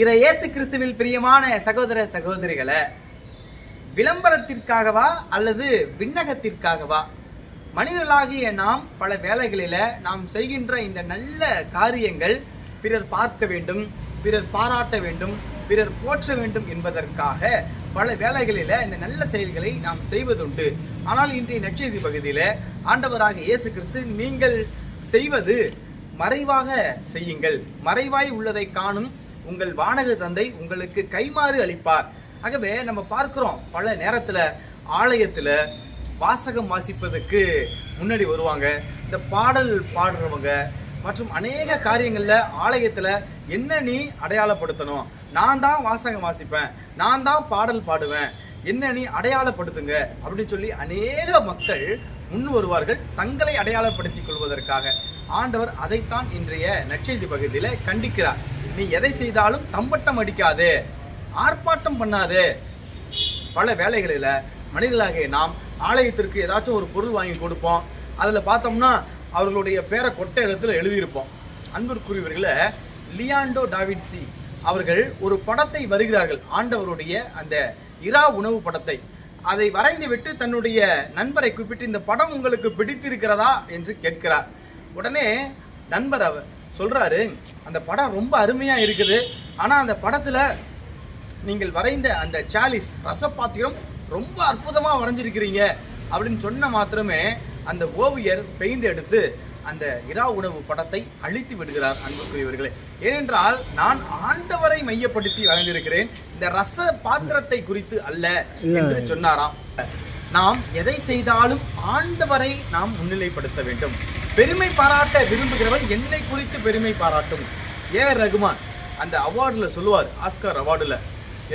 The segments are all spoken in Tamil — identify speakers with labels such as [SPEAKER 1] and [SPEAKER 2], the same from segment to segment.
[SPEAKER 1] இறை இயேசு கிறிஸ்துவில் பிரியமான சகோதர சகோதரிகளை விளம்பரத்திற்காகவா அல்லது விண்ணகத்திற்காகவா? மனிதர்களாகிய நாம் பல வேலைகளில் நாம் செய்கின்ற இந்த நல்ல காரியங்கள் பிறர் பார்க்க வேண்டும் பிறர் பாராட்ட வேண்டும் பிறர் போற்ற வேண்டும் என்பதற்காக பல வேலைகளில் இந்த நல்ல செயல்களை நாம் செய்வதுண்டு. ஆனால் இன்றைய நற்செய்தி பகுதியில் ஆண்டவராக இயேசு கிறிஸ்து நீங்கள் செய்வது மறைவாக செய்யுங்கள். மறைவாய் உள்ளதை காணும் உங்கள் வானக தந்தை உங்களுக்கு கைமாறு அளிப்பார். ஆகவே நம்ம பார்க்குறோம் பல நேரத்தில் ஆலயத்தில் வாசகம் வாசிப்பதற்கு முன்னாடி வருவாங்க. இந்த பாடல் பாடுறவங்க மற்றும் அநேக காரியங்களில் ஆலயத்தில் என்ன நீ அடையாளப்படுத்தணும்? நான் தான் வாசகம் வாசிப்பேன் நான் தான் பாடல் பாடுவேன் என்ன நீ அடையாளப்படுத்துங்க? அப்படின்னு சொல்லி அநேக மக்கள் முன் வருவார்கள் தங்களை அடையாளப்படுத்திக் கொள்வதற்காக. ஆண்டவர் அதைத்தான் இன்றைய நற்செய்தி பகுதியில் கண்டிக்கிறார். நீ எதை செய்தாலும் தம்பட்டம் அடிக்காது ஆர்ப்பாட்டம் பண்ணாதே. பல வேலைகளில் மனிதர்களாகிய நாம் ஆலயத்திற்கு ஏதாச்சும் ஒரு பொருள் வாங்கி கொடுப்போம். அதில் பார்த்தோம்னா அவர்களுடைய பேரை கொட்டை எழுத்துல எழுதியிருப்போம். அன்பிற்குரியவர்களை லியாண்டோ டாவின்சி அவர்கள் ஒரு படத்தை வருகிறார்கள். ஆண்டவருடைய அந்த இரா உணவு படத்தை. அதை வரைந்து விட்டு தன்னுடைய நண்பரை குறிப்பிட்டு இந்த படம் உங்களுக்கு பிடித்திருக்கிறதா? என்று கேட்கிறார். உடனே நண்பர் அவர் சொல்றாரு அந்த படம் ரொம்ப அருமையா இருக்குது. ஆனா அந்த படத்துல நீங்கள் வரைந்த அந்த சாலிஸ் ரசப்பாத்திரம் ரொம்ப அற்புதமா வரைஞ்சிருக்கிறீங்க அப்படின்னு சொன்ன மாத்திரமே அந்த ஓவியர் பெயிண்ட் எடுத்து அந்த இரா உணவு படத்தை அழித்து விடுகிறார் அன்புக்குரியவர்களே. ஏனென்றால் நான் ஆண்டவரை மையப்படுத்தி வரைந்திருக்கிறேன். இந்த ரச பாத்திரத்தை குறித்து அல்ல என்று சொன்னாராம். நாம் எதை செய்தாலும் ஆண்டவரை நாம் முன்னிலைப்படுத்த வேண்டும். பெருமை பாராட்ட விரும்புகிறவன் என்னை குறித்து பெருமை பாராட்டும். ஏ ரகுமான் அந்த அவார்டில் சொல்லுவார் ஆஸ்கார் அவார்டில்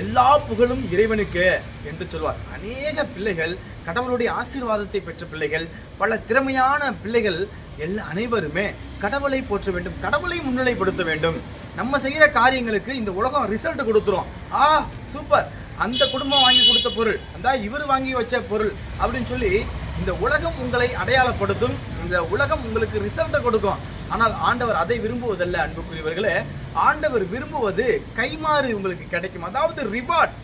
[SPEAKER 1] எல்லா புகழும் இறைவனுக்கு என்று சொல்வார் அநேக பிள்ளைகள் கடவுளுடைய ஆசீர்வாதத்தை பெற்ற பிள்ளைகள் பல திறமையான பிள்ளைகள் எல்லா அனைவருமே கடவுளை போற்ற வேண்டும் கடவுளை முன்னிலைப்படுத்த வேண்டும். நம்ம செய்கிற காரியங்களுக்கு இந்த உலகம் ரிசல்ட் கொடுத்துரும். ஆ சூப்பர். அந்த குடும்பம் வாங்கி கொடுத்த பொருள் அந்த இவர் வாங்கி வச்ச பொருள் அப்படின்னு சொல்லி இந்த உலகம் உங்களை அடையாளப்படுத்தும் இந்த உலகம் உங்களுக்கு ரிசல்ட்டை கொடுக்கும். ஆனால் ஆண்டவர் அதை விரும்புவதல்ல அன்புக்குரியவர்களே. ஆண்டவர் விரும்புவது கைமாறு உங்களுக்கு கிடைக்கும். அதாவது ரிவார்ட்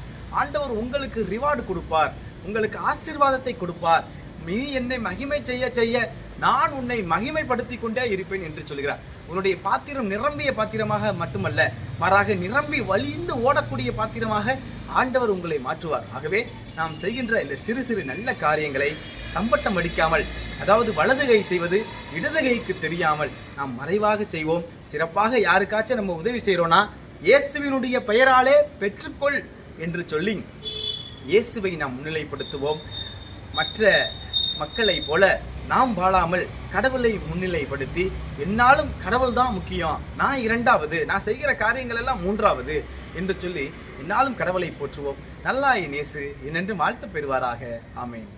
[SPEAKER 1] ஆண்டவர் உங்களுக்கு ரிவார்டு கொடுப்பார். உங்களுக்கு ஆசீர்வாதத்தை கொடுப்பார். நீ என்னை மகிமை செய்ய செய்ய நான் உன்னை மகிமைப்படுத்தி கொண்டே இருப்பேன் என்று சொல்கிறார். உன்னுடைய பாத்திரம் நிரம்பிய பாத்திரமாக மட்டுமல்ல மாறாக நிரம்பி வலிந்து ஓடக்கூடிய பாத்திரமாக ஆண்டவர் உங்களை மாற்றுவார். ஆகவே நாம் செய்கின்ற இந்த சிறு சிறு நல்ல காரியங்களை தம்பட்டம் அடிக்காமல் அதாவது வலது கை செய்வது இடது கைக்கு தெரியாமல் நாம் மறைவாக செய்வோம். சிறப்பாக யாருக்காச்சும் நம்ம உதவி செய்கிறோன்னா இயேசுவினுடைய பெயராலே பெற்றுக்கொள் என்று சொல்லி இயேசுவை நாம் முன்னிலைப்படுத்துவோம். மற்ற மக்களைப் போல நாம் வாழாமல் கடவுளை முன்னிலைப்படுத்தி என்னாலும் கடவுள் தான் முக்கியம். நான் இரண்டாவது நான் செய்கிற காரியங்கள் எல்லாம் மூன்றாவது என்று சொல்லி என்னாலும் கடவுளை போற்றுவோம். நல்லா நேசு என்னென்று வாழ்த்து பெறுவாராக. ஆமேன்.